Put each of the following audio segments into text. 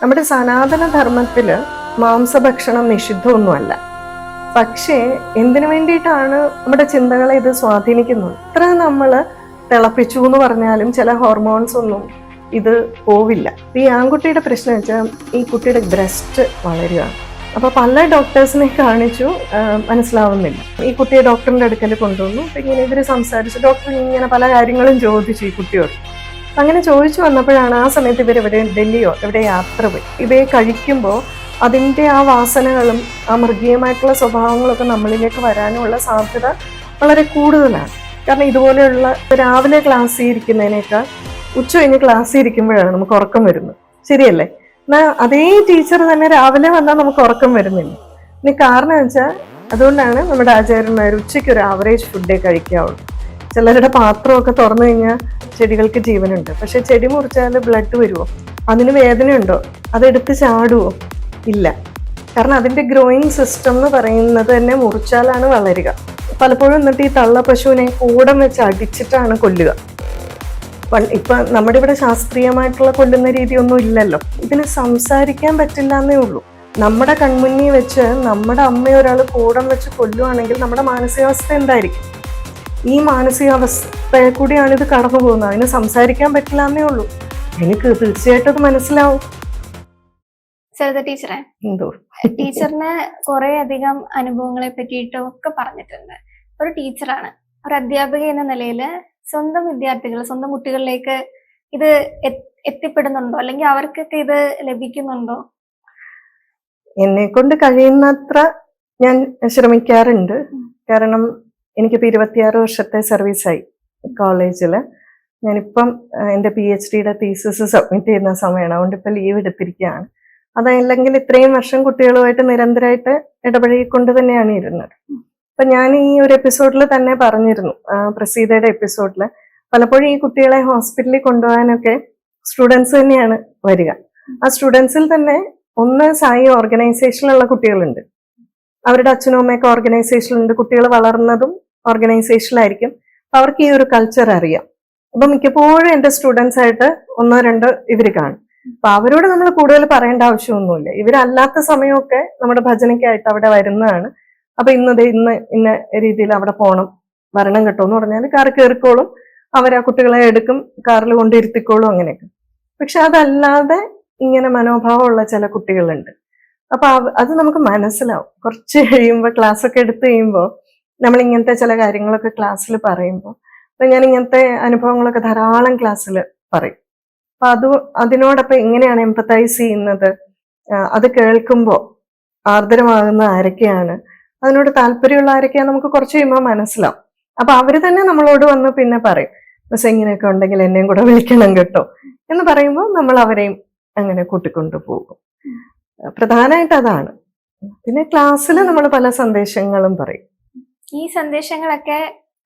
നമ്മുടെ സനാതന ധർമ്മത്തിൽ മാംസഭക്ഷണം നിഷിദ്ധമൊന്നുമല്ല. പക്ഷേ എന്തിനു വേണ്ടിയിട്ടാണ് നമ്മുടെ ചിന്തകളെ ഇത് സ്വാധീനിക്കുന്നത്? ഇത്ര നമ്മൾ തിളപ്പിച്ചു എന്ന് പറഞ്ഞാലും ചില ഹോർമോൺസ് ഒന്നും ഇത് പോവില്ല. ഈ ആൺകുട്ടിയുടെ പ്രശ്നം വെച്ചാൽ ഈ കുട്ടിയുടെ ബ്രസ്റ്റ് വളരുകയാണ് അപ്പോൾ പല ഡോക്ടേഴ്സിനെ കാണിച്ചു മനസ്സിലാവുന്നില്ല. ഈ കുട്ടിയെ ഡോക്ടറിന്റെ അടുക്കൽ കൊണ്ടുവന്നു. ഇങ്ങനെ ഇവർ സംസാരിച്ചു. ഡോക്ടർ ഇങ്ങനെ പല കാര്യങ്ങളും ചോദിച്ചു ഈ കുട്ടിയോട്. അങ്ങനെ ചോദിച്ചു വന്നപ്പോഴാണ് ആ സമയത്ത് ഇവർ എവിടെ ഡൽഹിയോ എവിടെ യാത്ര പോയി. ഇവയെ കഴിക്കുമ്പോൾ അതിന്റെ ആ വാസനകളും ആ മൃഗീയമായിട്ടുള്ള സ്വഭാവങ്ങളൊക്കെ നമ്മളിലേക്ക് വരാനുള്ള സാധ്യത വളരെ കൂടുതലാണ്. കാരണം ഇതുപോലെയുള്ള രാവിലെ ക്ലാസ്സിൽ ഇരിക്കുന്നതിനേക്കാൾ ഉച്ച കഴിഞ്ഞ് ക്ലാസ്സിൽ ഇരിക്കുമ്പോഴാണ് നമുക്ക് ഉറക്കം വരുന്നത്. ശരിയല്ലേ? എന്നാൽ അതേ ടീച്ചർ തന്നെ രാവിലെ വന്നാൽ നമുക്ക് ഉറക്കം വരുന്നില്ല. ഇനി കാരണം വെച്ചാൽ അതുകൊണ്ടാണ് നമ്മുടെ ആചാര്യന്മാർ ഉച്ചയ്ക്ക് ഒരു ആവറേജ് ഫുഡേ കഴിക്കാവുള്ളൂ. ചിലരുടെ പാത്രമൊക്കെ തുറന്നു കഴിഞ്ഞാൽ ചെടികൾക്ക് ജീവനുണ്ട്. പക്ഷെ ചെടി മുറിച്ചാൽ ബ്ലഡ് വരുമോ അതിന് വേദനയുണ്ടോ? അതെടുത്ത് ചാടുമോ ഇല്ല. കാരണം അതിന്റെ ഗ്രോയിങ് സിസ്റ്റം എന്ന് പറയുന്നത് തന്നെ മുറിച്ചാലാണ് വളരുക. പലപ്പോഴും എന്നിട്ട് ഈ തള്ള പശുവിനെ കൂടം വെച്ച് അടിച്ചിട്ടാണ് കൊല്ലുക. ഇപ്പം നമ്മുടെ ഇവിടെ ശാസ്ത്രീയമായിട്ടുള്ള കൊല്ലുന്ന രീതിയൊന്നും ഇല്ലല്ലോ. ഇതിന് സംസാരിക്കാൻ പറ്റില്ല എന്നേ ഉള്ളൂ. നമ്മുടെ കൺമുന്നിൽ വെച്ച് നമ്മുടെ അമ്മയെ ഒരാൾ കൂടം വെച്ച് കൊല്ലുവാണെങ്കിൽ നമ്മുടെ മാനസികാവസ്ഥ എന്തായിരിക്കും? ഈ മാനസികാവസ്ഥയെ കൂടിയാണ് ഇത് കടന്നു പോകുന്നത്. അതിന് സംസാരിക്കാൻ പറ്റില്ല എന്നേ ഉള്ളൂ. എനിക്ക് തീർച്ചയായിട്ടും അത് മനസ്സിലാവും. സരിത ടീച്ചറെ. എന്തോ? ടീച്ചറിന് കുറെ അധികം അനുഭവങ്ങളെ പറ്റിയിട്ടും ഒക്കെ പറഞ്ഞിട്ടുണ്ട്. ഒരു ടീച്ചറാണ്. ഒരു അധ്യാപിക എന്ന നിലയിൽ സ്വന്തം വിദ്യാർത്ഥികൾ സ്വന്തം കുട്ടികളിലേക്ക് ഇത് എത്തിപ്പെടുന്നുണ്ടോ? അല്ലെങ്കിൽ അവർക്കൊക്കെ ഇത് ലഭിക്കുന്നുണ്ടോ? എന്നെ കൊണ്ട് കഴിയുന്നത്ര ഞാൻ ശ്രമിക്കാറുണ്ട് കാരണം എനിക്കിപ്പോൾ ഇരുപത്തിയാറ് വർഷത്തെ സർവീസായി കോളേജിൽ ഞാനിപ്പം എന്റെ പി എച്ച് ഡിയുടെ തീസിസ് സബ്മിറ്റ് ചെയ്യുന്ന സമയമാണ്. അതുകൊണ്ട് ഇപ്പം ലീവ് എടുത്തിരിക്കുകയാണ് അതല്ലെങ്കിൽ ഇത്രയും വർഷം കുട്ടികളുമായിട്ട് നിരന്തരമായിട്ട് ഇടപഴകിക്കൊണ്ട് തന്നെയാണ് ഇരുന്നത്. അപ്പൊ ഞാൻ ഈ ഒരു എപ്പിസോഡിൽ തന്നെ പറഞ്ഞിരുന്നു. പ്രസീതയുടെ എപ്പിസോഡിൽ പലപ്പോഴും ഈ കുട്ടികളെ ഹോസ്പിറ്റലിൽ കൊണ്ടുപോകാനൊക്കെ സ്റ്റുഡൻസ് തന്നെയാണ് വരിക. ആ സ്റ്റുഡൻസിൽ തന്നെ ഒന്ന് സായി ഓർഗനൈസേഷനിലുള്ള കുട്ടികളുണ്ട്. അവരുടെ അച്ഛനും അമ്മയൊക്കെ ഓർഗനൈസേഷനിലുണ്ട് കുട്ടികൾ വളർന്നതും ഓർഗനൈസേഷനിലായിരിക്കും അവർക്ക് ഈ ഒരു കൾച്ചർ അറിയാം. അപ്പൊ മിക്കപ്പോഴും എന്റെ സ്റ്റുഡൻസ് ആയിട്ട് ഒന്നോ രണ്ടോ ഇവർ കാണും. അപ്പൊ അവരോട് നമ്മൾ കൂടുതൽ പറയേണ്ട ആവശ്യമൊന്നുമില്ല. ഇവരല്ലാത്ത സമയമൊക്കെ നമ്മുടെ ഭജനയ്ക്കായിട്ട് അവിടെ വരുന്നതാണ്. അപ്പൊ ഇന്നത് ഇന്ന് ഇന്ന രീതിയിൽ അവിടെ പോകണം വരണം കേട്ടോ എന്ന് പറഞ്ഞാൽ കാർ കയറിക്കോളും അവരാ കുട്ടികളെ എടുക്കും കാറിൽ കൊണ്ടിരുത്തിക്കോളും അങ്ങനെയൊക്കെ. പക്ഷെ അതല്ലാതെ ഇങ്ങനെ മനോഭാവമുള്ള ചില കുട്ടികളുണ്ട്. അപ്പൊ അത് നമുക്ക് മനസ്സിലാവും. കുറച്ച് കഴിയുമ്പോൾ ക്ലാസ് ഒക്കെ എടുത്തു കഴിയുമ്പോൾ നമ്മൾ ഇങ്ങനത്തെ ചില കാര്യങ്ങളൊക്കെ ക്ലാസ്സിൽ പറയുമ്പോൾ അപ്പൊ ഞാൻ ഇങ്ങനത്തെ അനുഭവങ്ങളൊക്കെ ധാരാളം ക്ലാസ്സിൽ പറയും. അപ്പൊ അത് അതിനോടൊപ്പം എങ്ങനെയാണ് എമ്പത്തൈസ് ചെയ്യുന്നത്. അത് കേൾക്കുമ്പോൾ ആർദ്രമാകുന്ന ആരൊക്കെയാണ് അതിനോട് താല്പര്യമുള്ള ആരൊക്കെയാണ് നമുക്ക് കുറച്ച് കഴിയുമ്പോൾ മനസ്സിലാവും. അപ്പൊ അവർ തന്നെ നമ്മളോട് വന്ന് പിന്നെ പറയും മിസ് ഇങ്ങനെയൊക്കെ ഉണ്ടെങ്കിൽ എന്നെയും കൂടെ വിളിക്കണം കേട്ടോ എന്ന് പറയുമ്പോൾ നമ്മൾ അവരെയും അങ്ങനെ കൂട്ടിക്കൊണ്ടു പോകും. പ്രധാനമായിട്ട് അതാണ്. പിന്നെ ക്ലാസ്സിൽ നമ്മൾ പല സന്ദേശങ്ങളും പറയും. ഈ സന്ദേശങ്ങളൊക്കെ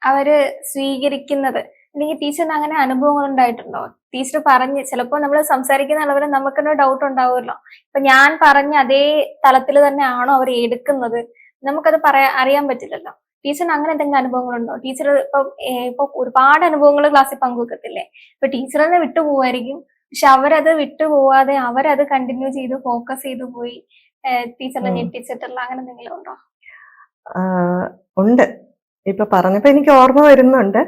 അവർ സ്വീകരിക്കുന്നത്. അല്ലെങ്കിൽ ടീച്ചറിന് അങ്ങനെ അനുഭവങ്ങൾ ഉണ്ടായിട്ടുണ്ടോ? ടീച്ചർ പറഞ്ഞ് ചിലപ്പോൾ നമ്മൾ സംസാരിക്കുന്ന അളവിൽ നമുക്കൊരു ഡൗട്ട് ഉണ്ടാവുമല്ലോ. ഇപ്പൊ ഞാൻ പറഞ്ഞ അതേ തലത്തിൽ തന്നെ ആണോ അവർ എടുക്കുന്നത്? നമുക്കത് പറയാ അറിയാൻ പറ്റില്ലല്ലോ. ടീച്ചറിന് അങ്ങനെ എന്തെങ്കിലും അനുഭവങ്ങളുണ്ടോ? ടീച്ചർ ഇപ്പൊ ഇപ്പൊ ഒരുപാട് അനുഭവങ്ങൾ ക്ലാസ്സിൽ പങ്കുവെക്കത്തില്ലേ? ഇപ്പൊ ടീച്ചർ തന്നെ വിട്ടുപോവായിരിക്കും പക്ഷെ അവരത് വിട്ടുപോവാതെ അവരത് കണ്ടിന്യൂ ചെയ്ത് ഫോക്കസ് ചെയ്ത് പോയി ടീച്ചറിനെ. ഞെട്ടിച്ചിട്ടുള്ള അങ്ങനെ എന്തെങ്കിലും ഉണ്ടോ? ഉണ്ട്. ഇപ്പൊ പറഞ്ഞപ്പോ എനിക്ക് ഓർമ്മ വരുന്നുണ്ട്.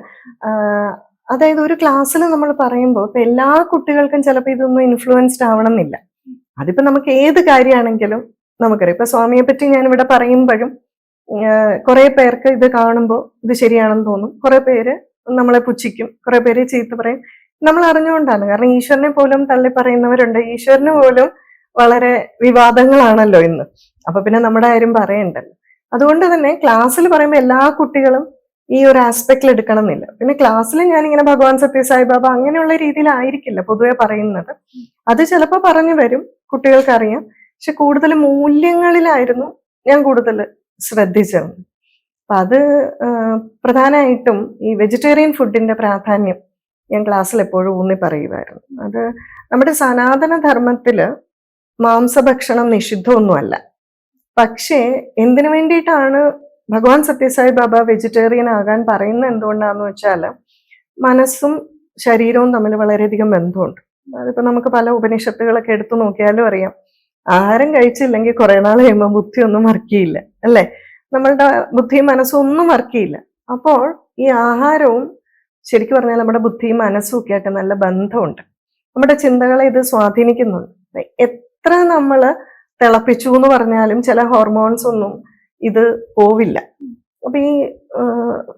അതായത് ഒരു ക്ലാസ്സിൽ നമ്മൾ പറയുമ്പോൾ ഇപ്പൊ എല്ലാ കുട്ടികൾക്കും ചിലപ്പോൾ ഇതൊന്നും ഇൻഫ്ലുവൻസ്ഡ് ആവണം എന്നില്ല അതിപ്പോ നമുക്ക് ഏത് കാര്യമാണെങ്കിലും നമുക്കറിയാം. ഇപ്പൊ സ്വാമിയെ പറ്റി ഞാൻ ഇവിടെ പറയുമ്പോഴും കുറെ പേർക്ക് ഇത് കാണുമ്പോൾ ഇത് ശരിയാണെന്ന് തോന്നും. കുറെ പേര് നമ്മളെ പുച്ഛിക്കും. കുറെ പേര് ചീത്ത പറയും. നമ്മൾ അറിഞ്ഞുകൊണ്ടാണ് കാരണം ഈശ്വരനെ പോലും തള്ളി പറയുന്നവരുണ്ട്. ഈശ്വരന് പോലും വളരെ വിവാദങ്ങളാണല്ലോ ഇന്ന്. അപ്പൊ പിന്നെ നമ്മുടെ കാര്യം പറയണ്ടല്ലോ. അതുകൊണ്ട് തന്നെ ക്ലാസ്സിൽ പറയുമ്പോൾ എല്ലാ കുട്ടികളും ഈ ഒരു ആസ്പെക്റ്റിൽ എടുക്കണം എന്നില്ല പിന്നെ ക്ലാസ്സിൽ ഞാൻ ഇങ്ങനെ ഭഗവാൻ സത്യ സായിബാബ അങ്ങനെയുള്ള രീതിയിലായിരിക്കില്ല പൊതുവെ പറയുന്നത്. അത് ചിലപ്പോൾ പറഞ്ഞു വരും കുട്ടികൾക്കറിയാം. പക്ഷെ കൂടുതൽ മൂല്യങ്ങളിലായിരുന്നു ഞാൻ കൂടുതൽ ശ്രദ്ധിച്ചിരുന്നത് അപ്പൊ അത് പ്രധാനമായിട്ടും ഈ വെജിറ്റേറിയൻ ഫുഡിന്റെ പ്രാധാന്യം ഞാൻ ക്ലാസ്സിൽ എപ്പോഴും ഊന്നി പറയുമായിരുന്നു. അത് നമ്മുടെ സനാതന ധർമ്മത്തിൽ മാംസഭക്ഷണം നിഷിദ്ധമൊന്നുമല്ല. പക്ഷേ എന്തിനു വേണ്ടിയിട്ടാണ് ഭഗവാൻ സത്യസായി ബാബ വെജിറ്റേറിയൻ ആകാൻ പറയുന്നത് എന്തുകൊണ്ടാന്ന് വെച്ചാൽ മനസ്സും ശരീരവും തമ്മിൽ വളരെയധികം ബന്ധമുണ്ട്. അതിപ്പോ നമുക്ക് പല ഉപനിഷത്തുകളൊക്കെ എടുത്തു നോക്കിയാലും അറിയാം. ആഹാരം കഴിച്ചില്ലെങ്കിൽ കുറെ നാൾ കഴിയുമ്പോൾ ബുദ്ധി ഒന്നും വർക്കിയില്ല അല്ലേ? നമ്മളുടെ ബുദ്ധിയും മനസ്സും ഒന്നും വർക്കിയില്ല. അപ്പോൾ ഈ ആഹാരവും ശരിക്കും പറഞ്ഞാൽ നമ്മുടെ ബുദ്ധിയും മനസ്സും ഒക്കെ ആയിട്ട് നല്ല ബന്ധമുണ്ട്. നമ്മുടെ ചിന്തകളെ ഇത് സ്വാധീനിക്കുന്നുണ്ട്. എത്ര നമ്മൾ തിളപ്പിച്ചു എന്ന് പറഞ്ഞാലും ചില ഹോർമോൺസ് ഒന്നും ഇത് പോവില്ല. അപ്പൊ ഈ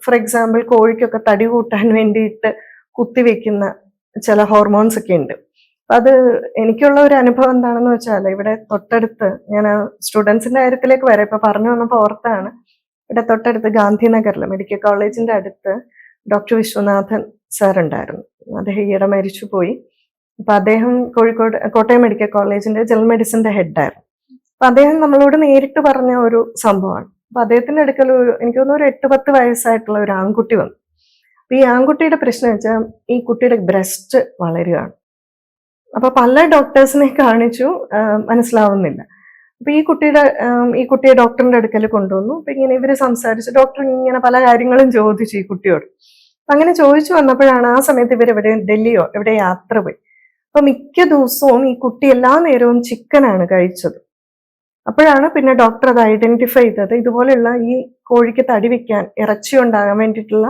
ഫോർ എക്സാമ്പിൾ കോഴിക്കൊക്കെ തടി കൂട്ടാൻ വേണ്ടിയിട്ട് കുത്തിവെക്കുന്ന ചില ഹോർമോൺസ് ഒക്കെ ഉണ്ട്. അത് എനിക്കുള്ള ഒരു അനുഭവം എന്താണെന്ന് വെച്ചാൽ ഇവിടെ തൊട്ടടുത്ത് ഞാൻ സ്റ്റുഡൻസിന്റെ കാര്യത്തിലേക്ക് വരാം. ഇപ്പൊ പറഞ്ഞു വന്നപ്പോൾ ഓർത്താണ്. ഇവിടെ തൊട്ടടുത്ത് ഗാന്ധിനഗറിൽ മെഡിക്കൽ കോളേജിന്റെ അടുത്ത് ഡോക്ടർ വിശ്വനാഥൻ സാർ ഉണ്ടായിരുന്നു. അദ്ദേഹം ഈയിടെ മരിച്ചു പോയി അപ്പൊ അദ്ദേഹം കോഴിക്കോട് കോട്ടയം മെഡിക്കൽ കോളേജിന്റെ ജനറൽ മെഡിസിന്റെ ഹെഡായിരുന്നു അപ്പൊ അദ്ദേഹം നമ്മളോട് നേരിട്ട് പറഞ്ഞ ഒരു സംഭവമാണ്. അപ്പൊ അദ്ദേഹത്തിന്റെ അടുക്കൽ ഒരു എനിക്ക് തോന്നുന്നു ഒരു എട്ട് പത്ത് വയസ്സായിട്ടുള്ള ഒരു ആൺകുട്ടി വന്നു. അപ്പൊ ഈ ആൺകുട്ടിയുടെ പ്രശ്നം വെച്ചാൽ ഈ കുട്ടിയുടെ ബ്രസ്റ്റ് വളരുകയാണ്. അപ്പൊ പല ഡോക്ടേഴ്സിനെ കാണിച്ചു മനസ്സിലാവുന്നില്ല. അപ്പൊ ഈ കുട്ടിയുടെ ഈ കുട്ടിയെ ഡോക്ടറിന്റെ അടുക്കൽ കൊണ്ടുവന്നു. അപ്പൊ ഇങ്ങനെ ഇവർ സംസാരിച്ചു ഡോക്ടർ ഇങ്ങനെ പല കാര്യങ്ങളും ചോദിച്ചു ഈ കുട്ടിയോട്. അങ്ങനെ ചോദിച്ചു വന്നപ്പോഴാണ് ആ സമയത്ത് ഇവർ എവിടെ ഡൽഹിയോ എവിടെ യാത്ര പോയി. അപ്പൊ മിക്ക ദിവസവും ഈ കുട്ടി എല്ലാ നേരവും ചിക്കനാണ് കഴിച്ചത്. അപ്പോഴാണ് പിന്നെ ഡോക്ടർ അത് ഐഡന്റിഫൈ ചെയ്തത്. ഇതുപോലെയുള്ള ഈ കോഴിക്ക് തടി വെക്കാൻ ഇറച്ചി ഉണ്ടാകാൻ വേണ്ടിയിട്ടുള്ള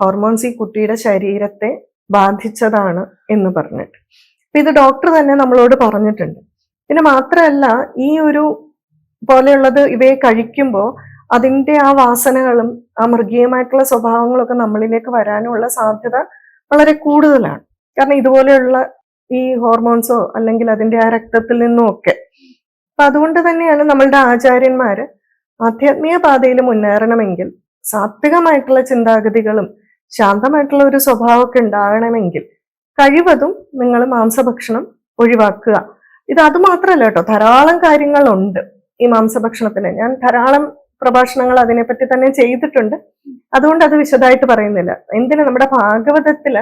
ഹോർമോൺസ് ഈ കുട്ടിയുടെ ശരീരത്തെ ബാധിച്ചതാണ് എന്ന് പറഞ്ഞിട്ട്. അപ്പൊ ഇത് ഡോക്ടർ തന്നെ നമ്മളോട് പറഞ്ഞിട്ടുണ്ട്. പിന്നെ മാത്രമല്ല ഈ ഒരു പോലെയുള്ളത് ഇവയെ കഴിക്കുമ്പോൾ അതിന്റെ ആ വാസനകളും ആ മൃഗീയമായിട്ടുള്ള സ്വഭാവങ്ങളൊക്കെ നമ്മളിലേക്ക് വരാനുള്ള സാധ്യത വളരെ കൂടുതലാണ്. കാരണം ഇതുപോലെയുള്ള ഈ ഹോർമോൺസോ അല്ലെങ്കിൽ അതിന്റെ ആ രക്തത്തിൽ നിന്നും ഒക്കെ അപ്പൊ അതുകൊണ്ട് തന്നെയാണ് നമ്മളുടെ ആചാര്യന്മാര് ആധ്യാത്മിക പാതയിൽ മുന്നേറണമെങ്കിൽ സാത്വികമായിട്ടുള്ള ചിന്താഗതികളും ശാന്തമായിട്ടുള്ള ഒരു സ്വഭാവമൊക്കെ ഉണ്ടാകണമെങ്കിൽ കഴിവതും നിങ്ങൾ മാംസഭക്ഷണം ഒഴിവാക്കുക. ഇത് അത് മാത്രമല്ല കേട്ടോ ധാരാളം കാര്യങ്ങളുണ്ട് ഈ മാംസഭക്ഷണത്തിന്. ഞാൻ ധാരാളം പ്രഭാഷണങ്ങൾ അതിനെപ്പറ്റി തന്നെ ചെയ്തിട്ടുണ്ട്. അതുകൊണ്ട് അത് വിശദമായിട്ട് പറയുന്നില്ല. എന്തിന്? നമ്മുടെ ഭാഗവതത്തിൽ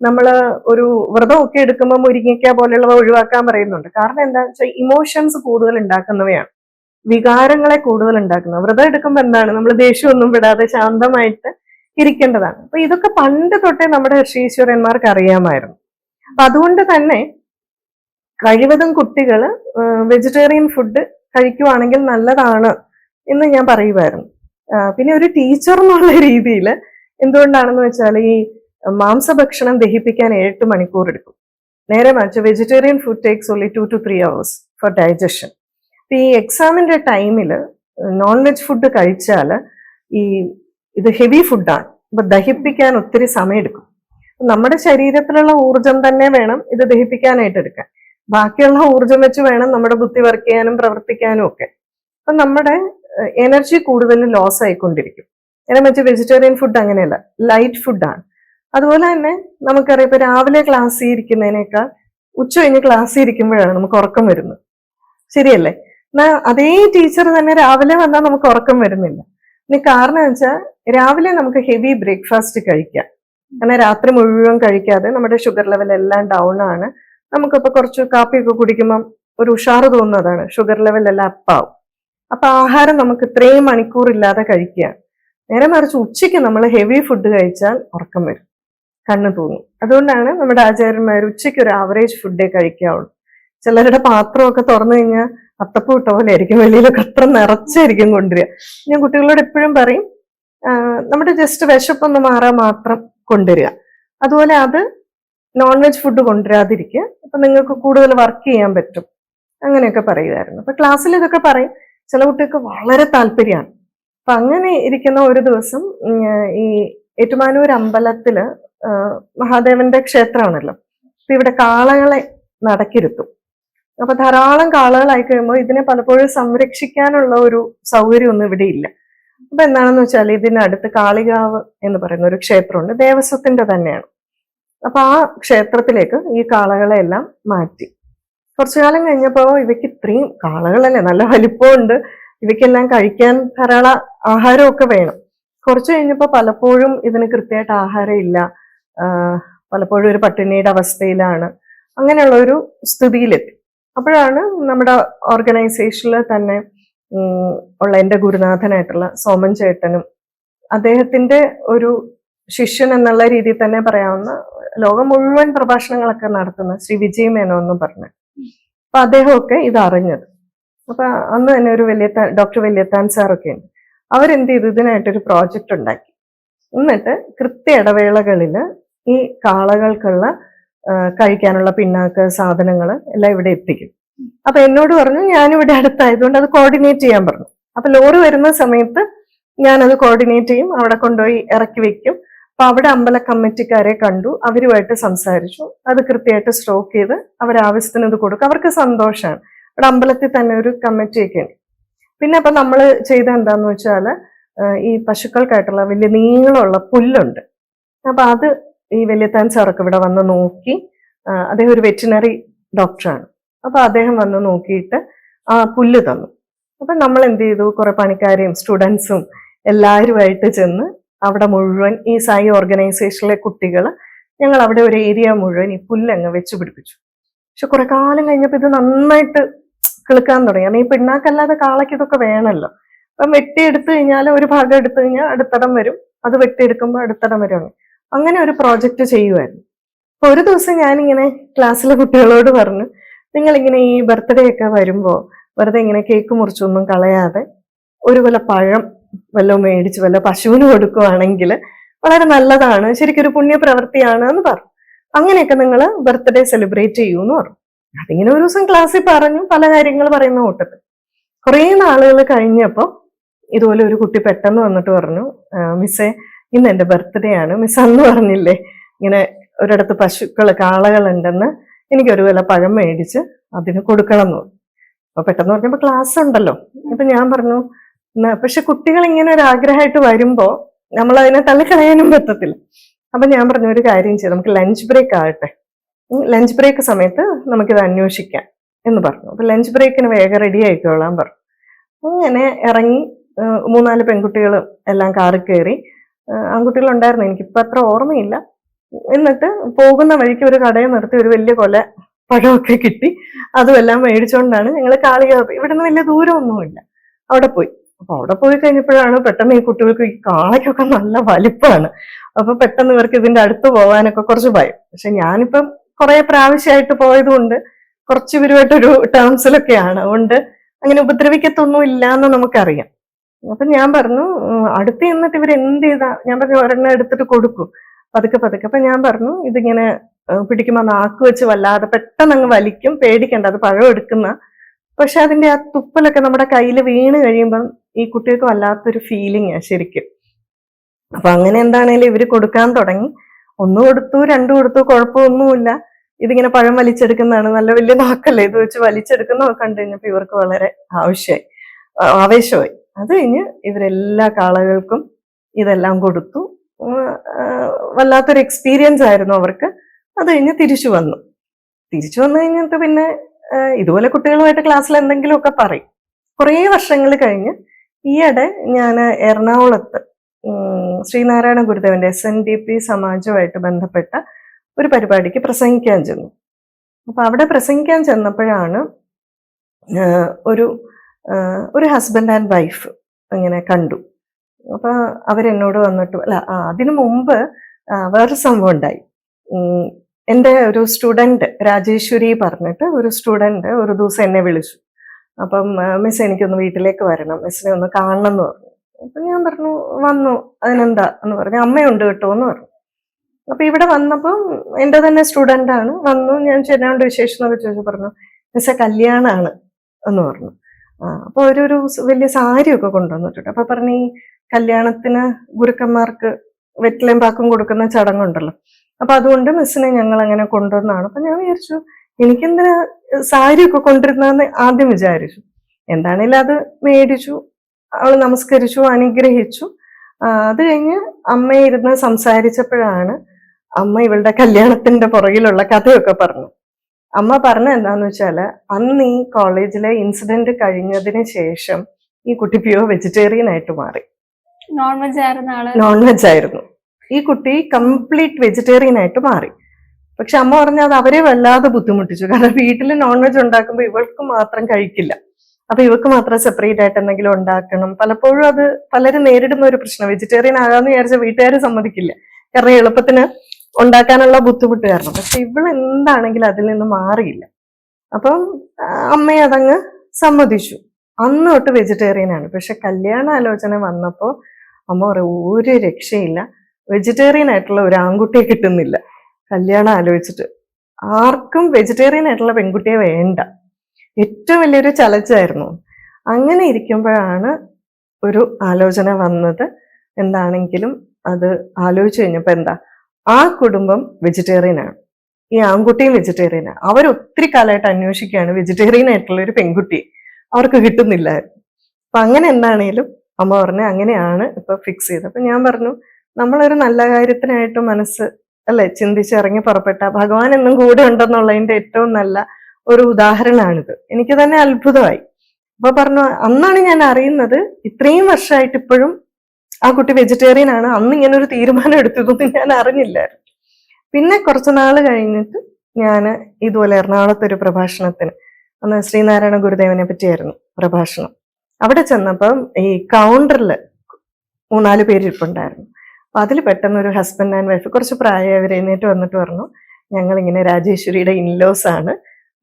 നമ്മൾ ഒരു വ്രതമൊക്കെ എടുക്കുമ്പോൾ മുരിങ്ങിക്ക പോലെയുള്ളവ ഒഴിവാക്കാൻ പറയുന്നുണ്ട്. കാരണം എന്താണെന്ന് വെച്ചാൽ ഇമോഷൻസ് കൂടുതൽ ഉണ്ടാക്കുന്നവയാണ്. വികാരങ്ങളെ കൂടുതൽ ഉണ്ടാക്കുന്നത് വ്രതം എടുക്കുമ്പോൾ എന്താണ്? നമ്മൾ ദേഷ്യമൊന്നും വിടാതെ ശാന്തമായിട്ട് ഇരിക്കേണ്ടതാണ്. അപ്പൊ ഇതൊക്കെ പണ്ട് തൊട്ടേ നമ്മുടെ ഋഷീശ്വരന്മാർക്ക് അറിയാമായിരുന്നു. അപ്പൊ അതുകൊണ്ട് തന്നെ കഴിവതും കുട്ടികൾ വെജിറ്റേറിയൻ ഫുഡ് കഴിക്കുവാണെങ്കിൽ നല്ലതാണ് എന്ന് ഞാൻ പറയുമായിരുന്നു പിന്നെ ഒരു ടീച്ചർ എന്നുള്ള രീതിയിൽ എന്തുകൊണ്ടാണെന്ന് വെച്ചാൽ ഈ മാംസഭക്ഷണം ദഹിപ്പിക്കാൻ എട്ട് മണിക്കൂർ എടുക്കും. നേരെ മറിച്ച് vegetarian food takes only two to three hours for digestion ഈ എക്സാമിന്റെ ടൈമിൽ നോൺ വെജ് ഫുഡ് കഴിച്ചാൽ ഈ ഇത് ഹെവി ഫുഡാണ് അപ്പൊ ദഹിപ്പിക്കാൻ ഒത്തിരി സമയമെടുക്കും നമ്മുടെ ശരീരത്തിലുള്ള ഊർജം തന്നെ വേണം ഇത് ദഹിപ്പിക്കാനായിട്ട് എടുക്കാൻ. ബാക്കിയുള്ള ഊർജം വെച്ച് വേണം നമ്മുടെ ബുദ്ധി വർക്ക് ചെയ്യാനും പ്രവർത്തിക്കാനും ഒക്കെ. അപ്പൊ നമ്മുടെ എനർജി കൂടുതൽ ലോസ് ആയിക്കൊണ്ടിരിക്കും. നേരെ വെച്ച് വെജിറ്റേറിയൻ ഫുഡ് അങ്ങനെയല്ല ലൈറ്റ് ഫുഡാണ് അതുപോലെ തന്നെ നമുക്കറിയാം ഇപ്പൊ രാവിലെ ക്ലാസ്സിൽ ഇരിക്കുന്നതിനേക്കാൾ ഉച്ച കഴിഞ്ഞ് ക്ലാസ്സിൽ ഇരിക്കുമ്പോഴാണ് നമുക്ക് ഉറക്കം വരുന്നത്. ശരിയല്ലേ? എന്നാ അതേ ടീച്ചർ തന്നെ രാവിലെ വന്നാൽ നമുക്ക് ഉറക്കം വരുന്നില്ല. ഇനി കാരണം വെച്ചാൽ രാവിലെ നമുക്ക് ഹെവി ബ്രേക്ക്ഫാസ്റ്റ് കഴിക്കാം. അങ്ങനെ രാത്രി മുഴുവൻ കഴിക്കാതെ നമ്മുടെ ഷുഗർ ലെവൽ എല്ലാം ഡൗൺ ആണ്. നമുക്കിപ്പോൾ കുറച്ച് കാപ്പിയൊക്കെ കുടിക്കുമ്പം ഒരു ഉഷാറ് തോന്നുന്നതാണ് ഷുഗർ ലെവൽ എല്ലാം അപ്പാവും അപ്പൊ ആഹാരം നമുക്ക് ഇത്രയും മണിക്കൂർ ഇല്ലാതെ കഴിക്കുക നേരെ മറിച്ച് ഉച്ചയ്ക്ക് നമ്മൾ ഹെവി ഫുഡ് കഴിച്ചാൽ ഉറക്കം വരും. കണ്ണ് തൂങ്ങും. അതുകൊണ്ടാണ് നമ്മുടെ ആചാര്യന്മാർ ഉച്ചയ്ക്ക് ഒരു ആവറേജ് ഫുഡേ കഴിക്കാവുള്ളൂ. ചിലരുടെ പാത്രമൊക്കെ തുറന്നു കഴിഞ്ഞാൽ അത്തപ്പൂട്ട പോലെ ആയിരിക്കും. വെളിയിലൊക്കെ അത്ര നിറച്ചായിരിക്കും കൊണ്ടുവരിക. ഞാൻ കുട്ടികളോട് എപ്പോഴും പറയും നമ്മുടെ ജസ്റ്റ് വിശപ്പൊന്ന് മാറാൻ മാത്രം കൊണ്ടുവരിക. അതുപോലെ അത് നോൺ വെജ് ഫുഡ് കൊണ്ടുവരാതിരിക്കുക. അപ്പം നിങ്ങൾക്ക് കൂടുതൽ വർക്ക് ചെയ്യാൻ പറ്റും. അങ്ങനെയൊക്കെ പറയുമായിരുന്നു. അപ്പം ക്ലാസ്സിൽ ഇതൊക്കെ പറയും. ചില കുട്ടികൾക്ക് വളരെ താല്പര്യമാണ്. അപ്പം അങ്ങനെ ഇരിക്കുന്ന ഒരു ദിവസം ഈ ഏറ്റുമാനൂർ അമ്പലത്തിൽ ആ, മഹാദേവന്റെ ക്ഷേത്രമാണല്ലോ. അപ്പൊ ഇവിടെ കാളകളെ നടക്കിരുത്തും. അപ്പൊ ധാരാളം കാളകളായി കഴിയുമ്പോൾ ഇതിനെ പലപ്പോഴും സംരക്ഷിക്കാനുള്ള ഒരു സൗകര്യം ഒന്നും ഇവിടെ ഇല്ല. അപ്പൊ എന്താണെന്ന് വെച്ചാൽ ഇതിനടുത്ത് കാളികാവ് എന്ന് പറയുന്ന ഒരു ക്ഷേത്രമുണ്ട്. ദേവസ്വത്തിന്റെ തന്നെയാണ്. അപ്പൊ ആ ക്ഷേത്രത്തിലേക്ക് ഈ കാളകളെ എല്ലാം മാറ്റി. കുറച്ചു കാലം കഴിഞ്ഞപ്പോ ഇവയ്ക്ക് ഇത്രയും കാളകളല്ലേ നല്ല വലിപ്പമുണ്ട്. ഇവയ്ക്കെല്ലാം കഴിക്കാൻ ധാരാളം ആഹാരമൊക്കെ വേണം. കുറച്ച് കഴിഞ്ഞപ്പോൾ പലപ്പോഴും ഇതിന് കൃത്യമായിട്ട് ആഹാരം ഇല്ല പലപ്പോഴും ഒരു പട്ടിണിയുടെ അവസ്ഥയിലാണ്. അങ്ങനെയുള്ള ഒരു സ്ഥിതിയിലെത്തി. അപ്പോഴാണ് നമ്മുടെ ഓർഗനൈസേഷനിൽ തന്നെ ഉള്ള എന്റെ ഗുരുനാഥനായിട്ടുള്ള സോമൻ ചേട്ടനും അദ്ദേഹത്തിന്റെ ഒരു ശിഷ്യൻ എന്നുള്ള രീതിയിൽ തന്നെ പറയാവുന്ന ലോകം മുഴുവൻ പ്രഭാഷണങ്ങളൊക്കെ നടത്തുന്ന ശ്രീ വിജയ് മേനോ എന്ന് പറഞ്ഞു. അപ്പൊ അദ്ദേഹമൊക്കെ ഇത് അറിഞ്ഞത്. അപ്പൊ അന്ന് തന്നെ ഒരു വലിയ ഡോക്ടർ വലിയത്താൻ സാറൊക്കെ ഉണ്ട്. അവരെന്ത് ചെയ്തു? ഇതിനായിട്ടൊരു പ്രോജക്റ്റ് ഉണ്ടാക്കി. എന്നിട്ട് കൃത്യ ഇടവേളകളിൽ ഈ കാളകൾക്കുള്ള കഴിക്കാനുള്ള പിണ്ണാക്ക് സാധനങ്ങൾ എല്ലാം ഇവിടെ എത്തിക്കും. അപ്പൊ എന്നോട് പറഞ്ഞു ഞാനിവിടെ അടുത്തായതുകൊണ്ട് അത് കോർഡിനേറ്റ് ചെയ്യാൻ പറഞ്ഞു. അപ്പൊ ലോറി വരുന്ന സമയത്ത് ഞാനത് കോർഡിനേറ്റ് ചെയ്യും അവിടെ കൊണ്ടുപോയി ഇറക്കി വെക്കും. അപ്പൊ അവിടെ അമ്പല കമ്മിറ്റിക്കാരെ കണ്ടു അവരുമായിട്ട് സംസാരിച്ചു. അത് കൃത്യമായിട്ട് സ്റ്റോക്ക് ചെയ്ത് അവരാവശ്യത്തിന് ഇത് കൊടുക്കും. അവർക്ക് സന്തോഷമാണ്. അവിടെ അമ്പലത്തിൽ തന്നെ ഒരു കമ്മിറ്റിയൊക്കെ ഉണ്ട്. പിന്നെ അപ്പൊ നമ്മൾ ചെയ്ത എന്താന്ന് വെച്ചാൽ ഈ പശുക്കൾക്കായിട്ടുള്ള വലിയ നീളമുള്ള പുല്ലുണ്ട്. അപ്പൊ അത് ഈ വലിയത്താൻ സാറൊക്കെ ഇവിടെ വന്ന് നോക്കി. അദ്ദേഹം ഒരു വെറ്റിനറി ഡോക്ടറാണ് അപ്പൊ അദ്ദേഹം വന്ന് നോക്കിയിട്ട് ആ പുല്ല് തന്നു. അപ്പൊ നമ്മൾ എന്ത് ചെയ്തു? കുറെ പണിക്കാരെയും സ്റ്റുഡൻസും എല്ലാവരുമായിട്ട് ചെന്ന് അവിടെ മുഴുവൻ ഈ സായി ഓർഗനൈസേഷനിലെ കുട്ടികൾ ഞങ്ങൾ അവിടെ ഒരു ഏരിയ മുഴുവൻ ഈ പുല്ലങ്ങ് വെച്ച് പിടിപ്പിച്ചു. പക്ഷെ കുറെ കാലം കഴിഞ്ഞപ്പോൾ ഇത് നന്നായിട്ട് കിളുക്കാൻ തുടങ്ങി. കാരണം ഈ പിണ്ണാക്കല്ലാതെ കാളയ്ക്ക് ഇതൊക്കെ വേണമല്ലോ. അപ്പം വെട്ടിയെടുത്തു കഴിഞ്ഞാൽ ഒരു ഭാഗം എടുത്തു കഴിഞ്ഞാൽ അടുത്തടം വരും. അത് വെട്ടിയെടുക്കുമ്പോൾ അടുത്തടം വരും. അങ്ങനെ ഒരു പ്രോജക്റ്റ് ചെയ്യുമായിരുന്നു അപ്പൊ ഒരു ദിവസം ഞാനിങ്ങനെ ക്ലാസ്സിലെ കുട്ടികളോട് പറഞ്ഞു നിങ്ങളിങ്ങനെ ഈ ബർത്ത്ഡേ ഒക്കെ വരുമ്പോൾ വെറുതെ ഇങ്ങനെ കേക്ക് മുറിച്ചൊന്നും കളയാതെ ഒരു വല്ല പഴം വല്ലതും മേടിച്ച് വല്ല പശുവിന് കൊടുക്കുവാണെങ്കിൽ വളരെ നല്ലതാണ് ശരിക്കും ഒരു പുണ്യപ്രവൃത്തിയാണ് എന്ന് പറഞ്ഞു. അങ്ങനെയൊക്കെ നിങ്ങൾ ബർത്ത്ഡേ സെലിബ്രേറ്റ് ചെയ്യൂ എന്ന് പറഞ്ഞു. അതിങ്ങനെ ഒരു ദിവസം ക്ലാസ്സിൽ പറഞ്ഞു പല കാര്യങ്ങൾ പറയുന്ന കൂട്ടത്തിൽ. കുറേ നാളുകൾ കഴിഞ്ഞപ്പോൾ ഇതുപോലെ ഒരു കുട്ടി പെട്ടെന്ന് വന്നിട്ട് പറഞ്ഞു "ആ, മിസ്സേ ഇന്ന് എന്റെ ബർത്ത്ഡേ ആണ്. മിസ് അന്ന് പറഞ്ഞില്ലേ? ഇങ്ങനെ ഒരിടത്ത് പശുക്കൾ കാളകളുണ്ടെന്ന് എനിക്കൊരു വില പഴം മേടിച്ച് അതിന് കൊടുക്കണം എന്ന് അപ്പൊ പെട്ടെന്ന് പറഞ്ഞപ്പോൾ ക്ലാസ് ഉണ്ടല്ലോ. അപ്പൊ ഞാൻ പറഞ്ഞു "എന്നാ, പക്ഷെ കുട്ടികൾ ഇങ്ങനെ ഒരു ആഗ്രഹമായിട്ട് വരുമ്പോൾ നമ്മൾ അതിനെ തള്ളിക്കളയാനും പറ്റത്തില്ല. അപ്പൊ ഞാൻ പറഞ്ഞു ഒരു കാര്യം ചെയ്യാം. നമുക്ക് ലഞ്ച് ബ്രേക്ക് ആകട്ടെ. ലഞ്ച് ബ്രേക്ക് സമയത്ത് നമുക്കിത് അന്വേഷിക്കാം. എന്ന് പറഞ്ഞു. അപ്പൊ ലഞ്ച് ബ്രേക്കിന് വേഗം റെഡി ആയിക്കോളാൻ പറഞ്ഞു. അങ്ങനെ ഇറങ്ങി മൂന്നാൽ പെൺകുട്ടികൾ എല്ലാം കാറിൽ കയറി ആൺകുട്ടികളുണ്ടായിരുന്നു. എനിക്കിപ്പോ അത്ര ഓർമ്മയില്ല. എന്നിട്ട് പോകുന്ന വഴിക്ക് ഒരു കടയിൽ നിർത്തി ഒരു വലിയ കൊല പഴമൊക്കെ കിട്ടി. അതുമെല്ലാം മേടിച്ചുകൊണ്ടാണ് ഞങ്ങൾ കാളിക ഇവിടുന്ന് വലിയ ദൂരമൊന്നുമില്ല. അവിടെ പോയി. അപ്പൊ അവിടെ പോയി കഴിഞ്ഞപ്പോഴാണ് പെട്ടെന്ന് ഈ കുട്ടികൾക്ക് ഈ കാളയ്ക്കൊക്കെ നല്ല വലിപ്പമാണ് അപ്പൊ പെട്ടെന്ന് ഇവർക്ക് ഇതിന്റെ അടുത്ത് പോകാനൊക്കെ കുറച്ച് ഭയം. പക്ഷെ ഞാനിപ്പം കുറെ പ്രാവശ്യമായിട്ട് പോയതുകൊണ്ട് കുറച്ച് ഇവരുമായിട്ടൊരു ടേംസിലൊക്കെയാണ് അതുകൊണ്ട് അങ്ങനെ ഉപദ്രവിക്കത്തൊന്നും ഇല്ല എന്ന് നമുക്കറിയാം. അപ്പൊ ഞാൻ പറഞ്ഞു അടുത്ത് ചെന്നിട്ട് ഇവർ എന്ത് ചെയ്താ? ഞാൻ പറഞ്ഞു ഒരെണ്ണം എടുത്തിട്ട് കൊടുക്കും. പതുക്കെ പതുക്കെ. അപ്പൊ ഞാൻ പറഞ്ഞു ഇതിങ്ങനെ ഏഹ്, പിടിക്കുമ്പോ നാക്ക് വെച്ച് വല്ലാതെ പെട്ടെന്ന് അങ്ങ് വലിക്കും. പേടിക്കണ്ട അത് പഴം എടുക്കുന്ന. പക്ഷെ അതിന്റെ ആ തുപ്പലൊക്കെ നമ്മുടെ കയ്യിൽ വീണ് കഴിയുമ്പം ഈ കുട്ടികൾക്ക് വല്ലാത്തൊരു ഫീലിംഗ് ശരിക്കും. അപ്പൊ അങ്ങനെ എന്താണേലും ഇവർ കൊടുക്കാൻ തുടങ്ങി. ഒന്ന് കൊടുത്തു രണ്ടു കൊടുത്തു കുഴപ്പമൊന്നുമില്ല. ഇതിങ്ങനെ പഴം വലിച്ചെടുക്കുന്നതാണ് നല്ല വലിയ നാക്കല്ലേ? ഇത് വെച്ച് വലിച്ചെടുക്കുന്ന കണ്ടു ഇവർക്ക് വളരെ ആവശ്യമായി ആവേശമായി. അത് കഴിഞ്ഞ് ഇവരെല്ലാ കാളകൾക്കും ഇതെല്ലാം കൊടുത്തു. വല്ലാത്തൊരു എക്സ്പീരിയൻസ് ആയിരുന്നു അവർക്ക്. അത് കഴിഞ്ഞ് തിരിച്ചു വന്നു. തിരിച്ചു വന്നു കഴിഞ്ഞിട്ട് പിന്നെ ഇതുപോലെ കുട്ടികളുമായിട്ട് ക്ലാസ്സിൽ എന്തെങ്കിലുമൊക്കെ പറയും. കുറേ വർഷങ്ങൾ കഴിഞ്ഞ് ഈയിടെ ഞാൻ എറണാകുളത്ത് ശ്രീനാരായണ ഗുരുദേവന്റെ എസ് എൻ ഡി പി സമാജവുമായിട്ട് ബന്ധപ്പെട്ട ഒരു പരിപാടിക്ക് പ്രസംഗിക്കാൻ ചെന്നു. അപ്പൊ അവിടെ പ്രസംഗിക്കാൻ ചെന്നപ്പോഴാണ് ഒരു ഒരു ഹസ്ബൻഡ് ആൻഡ് വൈഫ് ഇങ്ങനെ കണ്ടു. അപ്പൊ അവരെന്നോട് വന്നിട്ട് അല്ല അതിനു മുമ്പ് വേറൊരു സംഭവം ഉണ്ടായി. എന്റെ ഒരു സ്റ്റുഡന്റ് രാജേശ്വരി പറഞ്ഞിട്ട് ഒരു സ്റ്റുഡന്റ് ഒരു ദിവസം എന്നെ വിളിച്ചു. അപ്പം മിസ് എനിക്കൊന്ന് വീട്ടിലേക്ക് വരണം മിസ്സിനെ ഒന്ന് കാണണം എന്ന് പറഞ്ഞു. അപ്പൊ ഞാൻ പറഞ്ഞു വന്നു അതിനെന്താ? എന്ന് പറഞ്ഞു. അമ്മയുണ്ട് കേട്ടോ എന്ന് പറഞ്ഞു. അപ്പൊ ഇവിടെ വന്നപ്പം എന്റെ തന്നെ സ്റ്റുഡന്റ് ആണ്. വന്നു ഞാൻ ചെന്നാണ്ട് വിശേഷം എന്നൊക്കെ ചോദിച്ചു പറഞ്ഞു മിസ്സെ കല്യാണാണ് എന്ന് പറഞ്ഞു. ആ, അപ്പൊ ഒരു ഒരു വലിയ സാരിയൊക്കെ കൊണ്ടുവന്നിട്ടുണ്ട്. അപ്പൊ പറഞ്ഞ ഈ കല്യാണത്തിന് ഗുരുക്കന്മാർക്ക് വെറ്റിലയും പാക്കും കൊടുക്കുന്ന ചടങ്ങുണ്ടല്ലോ. അപ്പൊ അതുകൊണ്ട് മിസ്സിനെ ഞങ്ങൾ അങ്ങനെ കൊണ്ടുവന്നാണ്. അപ്പൊ ഞാൻ വിചാരിച്ചു എനിക്കെന്തിനാ സാരിയൊക്കെ കൊണ്ടിരുന്നതെന്ന് ആദ്യം വിചാരിച്ചു. എന്താണേലും അത് മേടിച്ചു അവൾ നമസ്കരിച്ചു അനുഗ്രഹിച്ചു. അത് കഴിഞ്ഞ് അമ്മ ഇരുന്ന് സംസാരിച്ചപ്പോഴാണ് അമ്മ ഇവളുടെ കല്യാണത്തിന്റെ പുറകിലുള്ള കഥയൊക്കെ പറഞ്ഞു. അമ്മ പറഞ്ഞ എന്താന്ന് വെച്ചാൽ അന്ന് ഈ കോളേജിലെ ഇൻസിഡന്റ് കഴിഞ്ഞതിന് ശേഷം ഈ കുട്ടി പ്യൂർ വെജിറ്റേറിയൻ ആയിട്ട് മാറി. നോൺ വെജ് ആയിരുന്നു ആൾ? നോൺ വെജ് ആയിരുന്നു. ഈ കുട്ടി കംപ്ലീറ്റ് വെജിറ്റേറിയൻ ആയിട്ട് മാറി. പക്ഷെ അമ്മ പറഞ്ഞ അത് അവരെ വല്ലാതെ ബുദ്ധിമുട്ടിച്ചു. കാരണം വീട്ടിൽ നോൺ വെജ് ഉണ്ടാക്കുമ്പോൾ ഇവൾക്ക് മാത്രം കഴിക്കില്ല. അപ്പൊ ഇവക്ക് മാത്രം സെപ്പറേറ്റ് ആയിട്ട് എന്തെങ്കിലും ഉണ്ടാക്കണം. പലപ്പോഴും അത് പലരും നേരിടുന്ന ഒരു പ്രശ്നം. വെജിറ്റേറിയൻ ആകാന്ന് വിചാരിച്ച വീട്ടുകാർ സമ്മതിക്കില്ല. കാരണം എളുപ്പത്തിന് ഉണ്ടാക്കാനുള്ള ബുദ്ധിമുട്ട് കാരണം. പക്ഷെ ഇവൾ എന്താണെങ്കിലും അതിൽ നിന്ന് മാറിയില്ല. അപ്പം അമ്മ അതങ്ങ് സമ്മതിച്ചു. അന്ന് തൊട്ട് വെജിറ്റേറിയൻ ആണ്. പക്ഷെ കല്യാണ ആലോചന വന്നപ്പോൾ അമ്മ പറയും ഒരു രക്ഷയില്ല. വെജിറ്റേറിയൻ ആയിട്ടുള്ള ഒരു ആൺകുട്ടിയെ കിട്ടുന്നില്ല. കല്യാണം ആലോചിച്ചിട്ട്. ആർക്കും വെജിറ്റേറിയൻ ആയിട്ടുള്ള പെൺകുട്ടിയെ വേണ്ട. ഏറ്റവും വലിയൊരു ചലച്ചായിരുന്നു. അങ്ങനെ ഇരിക്കുമ്പോഴാണ് ഒരു ആലോചന വന്നത്. എന്താണെങ്കിലും അത് ആലോചിച്ച് കഴിഞ്ഞപ്പോൾ എന്താ ആ കുടുംബം വെജിറ്റേറിയൻ ആണ്. ഈ ആൺകുട്ടിയും വെജിറ്റേറിയൻ ആണ്. അവർ ഒത്തിരി കാലമായിട്ട് അന്വേഷിക്കുകയാണ് വെജിറ്റേറിയൻ ആയിട്ടുള്ള ഒരു പെൺകുട്ടി അവർക്ക് കിട്ടുന്നില്ലായിരുന്നു അപ്പൊ അങ്ങനെ എന്താണേലും അമ്മ പറഞ്ഞു അങ്ങനെയാണ് ഇപ്പൊ ഫിക്സ് ചെയ്തത്. അപ്പൊ ഞാൻ പറഞ്ഞു നമ്മളൊരു നല്ല കാര്യത്തിനായിട്ട് മനസ്സ് അല്ലെ ചിന്തിച്ചിറങ്ങി പുറപ്പെട്ട ഭഗവാൻ എന്നും കൂടെ ഉണ്ടെന്നുള്ളതിന്റെ ഏറ്റവും നല്ല ഒരു ഉദാഹരണമാണിത് എനിക്ക് തന്നെ അത്ഭുതമായി. അപ്പൊ പറഞ്ഞു അന്നാണ് ഞാൻ അറിയുന്നത് ഇത്രയും വർഷമായിട്ട് ഇപ്പോഴും ആ കുട്ടി വെജിറ്റേറിയൻ ആണ്. അന്ന് ഇങ്ങനെ ഒരു തീരുമാനം എടുത്തതൊന്നും ഞാൻ അറിഞ്ഞില്ലായിരുന്നു. പിന്നെ കുറച്ച് നാൾ കഴിഞ്ഞിട്ട് ഞാൻ ഇതുപോലെ എറണാകുളത്തൊരു പ്രഭാഷണത്തിന് അന്ന് ശ്രീനാരായണ ഗുരുദേവനെ പറ്റിയായിരുന്നു പ്രഭാഷണം. അവിടെ ചെന്നപ്പം ഈ കൗണ്ടറിൽ മൂന്നാൽ പേര് ഇരിപ്പുണ്ടായിരുന്നു അപ്പൊ അതിൽ പെട്ടെന്ന് ഒരു ഹസ്ബൻഡ് ആൻഡ് വൈഫ് കുറച്ച് പ്രായമായവർ എഴുന്നേറ്റ് വന്നിട്ട് പറഞ്ഞു ഞങ്ങൾ ഇങ്ങനെ രാജേശ്വരിയുടെ ഇൻലോസ് ആണ്.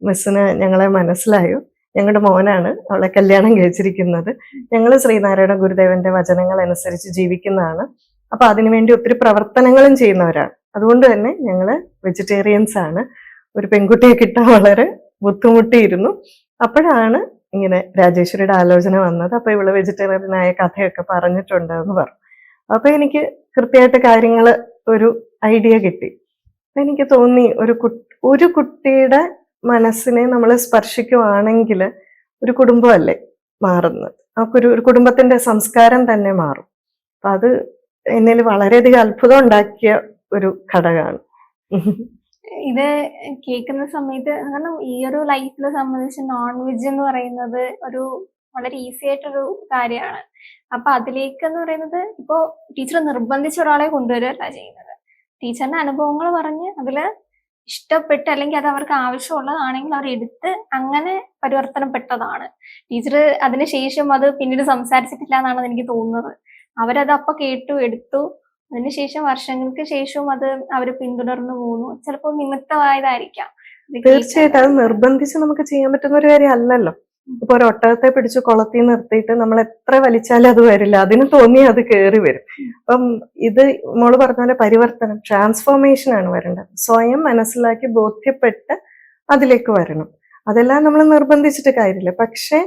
മിസ്സിന് ഞങ്ങളെ മനസ്സിലായോ? ഞങ്ങളുടെ മോനാണ് അവളെ കല്യാണം കഴിച്ചിരിക്കുന്നത്. ഞങ്ങൾ ശ്രീനാരായണ ഗുരുദേവന്റെ വചനങ്ങൾ അനുസരിച്ച് ജീവിക്കുന്നതാണ്. അപ്പൊ അതിനുവേണ്ടി ഒത്തിരി പ്രവർത്തനങ്ങളും ചെയ്യുന്നവരാണ്. അതുകൊണ്ട് തന്നെ ഞങ്ങൾ വെജിറ്റേറിയൻസ് ആണ്. ഒരു പെൺകുട്ടിയെ കിട്ടാൻ വളരെ ബുദ്ധിമുട്ടിയിരുന്നു. അപ്പോഴാണ് ഇങ്ങനെ രാജേശ്വരിയുടെ ആലോചന വന്നത്. അപ്പൊ ഇവൾ വെജിറ്റേറിയനായ കഥയൊക്കെ പറഞ്ഞിട്ടുണ്ട് എന്ന് പറഞ്ഞു. അപ്പൊ എനിക്ക് കൃത്യമായിട്ട് കാര്യങ്ങൾ ഒരു ഐഡിയ കിട്ടി. എനിക്ക് തോന്നി ഒരു ഒരു കുട്ടിയുടെ മനസ്സിനെ നമ്മൾ സ്പർശിക്കുവാണെങ്കിൽ ഒരു കുടുംബമല്ലേ മാറുന്നത്. നമുക്കൊരു ഒരു കുടുംബത്തിന്റെ സംസ്കാരം തന്നെ മാറും. അപ്പൊ അത് എന്നിൽ വളരെയധികം അത്ഭുതം ഉണ്ടാക്കിയ ഒരു ഘടകമാണ്. ഇത് കേൾക്കുന്ന സമയത്ത് കാരണം ഈ ഒരു ലൈഫിനെ സംബന്ധിച്ച് നോൺ വെജ് എന്ന് പറയുന്നത് ഒരു വളരെ ഈസി ആയിട്ടൊരു കാര്യമാണ്. അപ്പൊ അതിലേക്ക് എന്ന് പറയുന്നത് ഇപ്പോ ടീച്ചർ നിർബന്ധിച്ച ഒരാളെ കൊണ്ടുവരികയല്ല ചെയ്യുന്നത്. ടീച്ചറിന്റെ അനുഭവങ്ങൾ പറഞ്ഞ് അതിൽ ഇഷ്ടപ്പെട്ട് അല്ലെങ്കിൽ അത് അവർക്ക് ആവശ്യമുള്ളതാണെങ്കിൽ അവർ എടുത്ത് അങ്ങനെ പരിവർത്തനപ്പെട്ടതാണ്. ടീച്ചർ അതിനുശേഷം അത് പിന്നീട് സംസാരിച്ചിട്ടില്ല എന്നാണ് എനിക്ക് തോന്നുന്നത്. അവരത് അപ്പൊ കേട്ടു എടുത്തു. അതിനുശേഷം വർഷങ്ങൾക്ക് ശേഷവും അത് അവർ പിന്തുടർന്നു പോകുന്നു ചിലപ്പോൾ നിമിത്തമായതായിരിക്കാം. തീർച്ചയായിട്ടും. അത് നിർബന്ധിച്ച് നമുക്ക് ചെയ്യാൻ പറ്റുന്ന ഒരു കാര്യം അല്ലല്ലോ ഇപ്പൊ ഒരു ഒട്ടകത്തെ പിടിച്ച് കൊളത്തി നിർത്തിയിട്ട് നമ്മൾ എത്ര വലിച്ചാലും അത് വരില്ല. അതിന് തോന്നി അത് കയറി വരും. അപ്പം ഇത് മോൾ പറഞ്ഞ പോലെ പരിവർത്തനം ട്രാൻസ്ഫോർമേഷൻ ആണ് വരേണ്ടത്. സ്വയം മനസ്സിലാക്കി ബോധ്യപ്പെട്ട് അതിലേക്ക് വരണം. അതെല്ലാം നമ്മൾ നിർബന്ധിച്ചിട്ട് കാര്യമില്ല. പക്ഷെ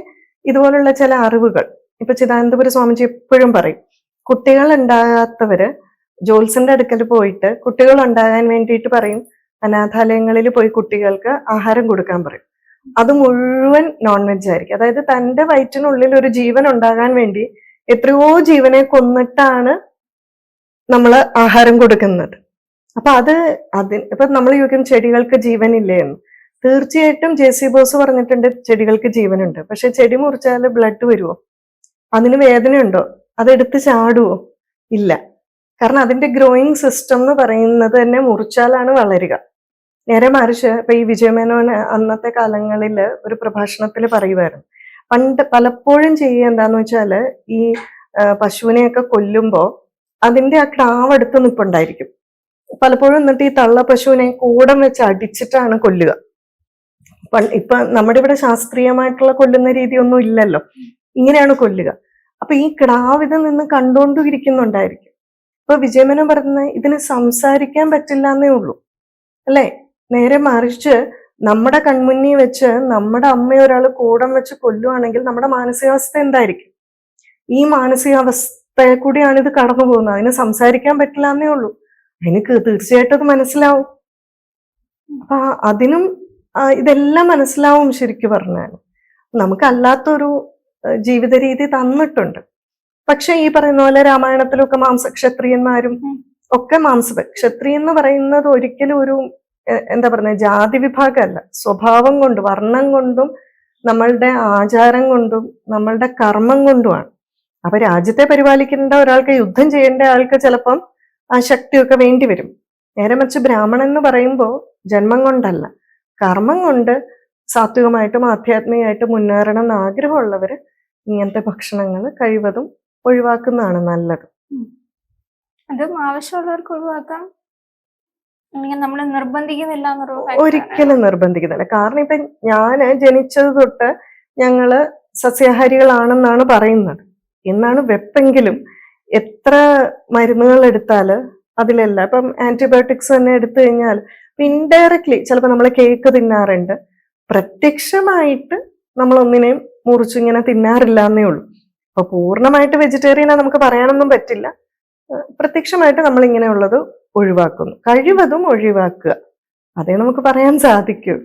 ഇതുപോലുള്ള ചില അറിവുകൾ ഇപ്പൊ ചിദാനന്ദപുര സ്വാമിജി എപ്പോഴും പറയും കുട്ടികൾ ഉണ്ടാകാത്തവര് ജോത്സന്റെ അടുക്കൽ പോയിട്ട് കുട്ടികൾ ഉണ്ടാകാൻ വേണ്ടിയിട്ട് പറയും അനാഥാലയങ്ങളിൽ പോയി കുട്ടികൾക്ക് ആഹാരം കൊടുക്കാൻ പറയും. അത് മുഴുവൻ നോൺ വെജ് ആയിരിക്കും. അതായത് തന്റെ വയറ്റിനുള്ളിൽ ഒരു ജീവൻ ഉണ്ടാകാൻ വേണ്ടി എത്രയോ ജീവനെ കൊന്നിട്ടാണ് നമ്മൾ ആഹാരം കൊടുക്കുന്നത്. അപ്പൊ അത് അതിന് ഇപ്പൊ നമ്മൾ ചോദിക്കും ചെടികൾക്ക് ജീവനില്ലേ എന്ന്. തീർച്ചയായിട്ടും ജെ സി ബോസ് പറഞ്ഞിട്ടുണ്ട് ചെടികൾക്ക് ജീവനുണ്ട്. പക്ഷെ ചെടി മുറിച്ചാൽ ബ്ലഡ് വരുമോ അതിന് വേദനയുണ്ടോ അതെടുത്ത് ചാടുവോ? ഇല്ല. കാരണം അതിന്റെ ഗ്രോയിങ് സിസ്റ്റം എന്ന് പറയുന്നത് തന്നെ മുറിച്ചാലാണ് വളരുക. നേരെ മറിച്ച് ഇപ്പൊ ഈ വിജയമേനോൻ അന്നത്തെ കാലങ്ങളിൽ ഒരു പ്രഭാഷണത്തിൽ പറയുമായിരുന്നു പണ്ട് പലപ്പോഴും ചെയ്യുക എന്താന്ന് വെച്ചാൽ ഈ പശുവിനെയൊക്കെ കൊല്ലുമ്പോ അതിന്റെ ആ ക്രാവ് നിപ്പുണ്ടായിരിക്കും. പലപ്പോഴും എന്നിട്ട് ഈ തള്ള പശുവിനെ കൂടം വെച്ച് അടിച്ചിട്ടാണ് കൊല്ലുക. ഇപ്പൊ നമ്മുടെ ഇവിടെ ശാസ്ത്രീയമായിട്ടുള്ള കൊല്ലുന്ന രീതിയൊന്നും ഇല്ലല്ലോ. ഇങ്ങനെയാണ് കൊല്ലുക. അപ്പൊ ഈ ക്രാവ് ഇത് നിന്ന് കണ്ടുകൊണ്ടിരിക്കുന്നുണ്ടായിരിക്കും. ഇപ്പൊ വിജയമനം പറയുന്നത് ഇതിന് സംസാരിക്കാൻ പറ്റില്ല എന്നേ ഉള്ളൂ. അല്ലേ? നേരെ മറിച്ച് നമ്മുടെ കൺമുന്നിൽ വെച്ച് നമ്മുടെ അമ്മയെ ഒരാൾ കൂടം വെച്ച് കൊല്ലുവാണെങ്കിൽ നമ്മുടെ മാനസികാവസ്ഥ എന്തായിരിക്കും? ഈ മാനസികാവസ്ഥയെ കൂടിയാണ് ഇത് കടന്നു പോകുന്നത്. അതിന് സംസാരിക്കാൻ പറ്റില്ല എന്നേ ഉള്ളൂ. അതിന് തീർച്ചയായിട്ടും അത് മനസ്സിലാവും. അപ്പൊ അതിനും ഇതെല്ലാം മനസ്സിലാവും ശരിക്കു പറഞ്ഞാൽ. നമുക്കല്ലാത്തൊരു അല്ലാത്തൊരു ജീവിത രീതി തന്നിട്ടുണ്ട്. പക്ഷെ ഈ പറയുന്ന പോലെ രാമായണത്തിലൊക്കെ മാംസ ക്ഷത്രിയന്മാരും ഒക്കെ മാംസ ക്ഷത്രിയ എന്ന് പറയുന്നത് ഒരിക്കലും ഒരു എന്താ പറയുക ജാതി വിഭാഗമല്ല. സ്വഭാവം കൊണ്ട് വർണം കൊണ്ടും നമ്മളുടെ ആചാരം കൊണ്ടും നമ്മളുടെ കർമ്മം കൊണ്ടുമാണ്. അപ്പൊ രാജ്യത്തെ പരിപാലിക്കേണ്ട ഒരാൾക്ക് യുദ്ധം ചെയ്യേണ്ട ആൾക്ക് ചിലപ്പം ആ ശക്തിയൊക്കെ വേണ്ടി വരും. നേരെ മറിച്ച് ബ്രാഹ്മണൻ എന്ന് പറയുമ്പോൾ ജന്മം കൊണ്ടല്ല. കർമ്മം കൊണ്ട് സാത്വികമായിട്ടും ആധ്യാത്മികമായിട്ടും മുന്നേറണം എന്ന് ആഗ്രഹമുള്ളവർ ഇങ്ങനത്തെ ഭക്ഷണങ്ങൾ കഴിവതും ഒഴിവാക്കുന്നതാണ് നല്ലത്. അതും ആവശ്യമുള്ളവർക്ക് ഒഴിവാക്കാം. നമ്മൾ നിർബന്ധിക്കുന്നില്ല ഒരിക്കലും നിർബന്ധിക്കുന്നില്ല. കാരണം ഇപ്പൊ ഞാൻ ജനിച്ചത് തൊട്ട് ഞങ്ങൾ സസ്യാഹാരികളാണെന്നാണ് പറയുന്നത്. എന്നാണ് വെപ്പെങ്കിലും എത്ര മരുന്നുകൾ എടുത്താൽ അതിലല്ല. ഇപ്പം ആന്റിബയോട്ടിക്സ് തന്നെ എടുത്തു കഴിഞ്ഞാൽ ഇൻഡയറക്ട്ലി ചിലപ്പോൾ നമ്മൾ കേക്ക് തിന്നാറുണ്ട്. പ്രത്യക്ഷമായിട്ട് നമ്മൾ ഒന്നിനെയും മുറിച്ചിങ്ങനെ തിന്നാറില്ല എന്നേ ഉള്ളൂ. അപ്പൊ പൂർണമായിട്ട് വെജിറ്റേറിയനാ നമുക്ക് പറയാനൊന്നും പറ്റില്ല. പ്രത്യക്ഷമായിട്ട് നമ്മൾ ഇങ്ങനെയുള്ളത് ഒഴിവാക്കുന്നു. കഴിവതും ഒഴിവാക്കുക. അതേ നമുക്ക് പറയാൻ സാധിക്കൂ.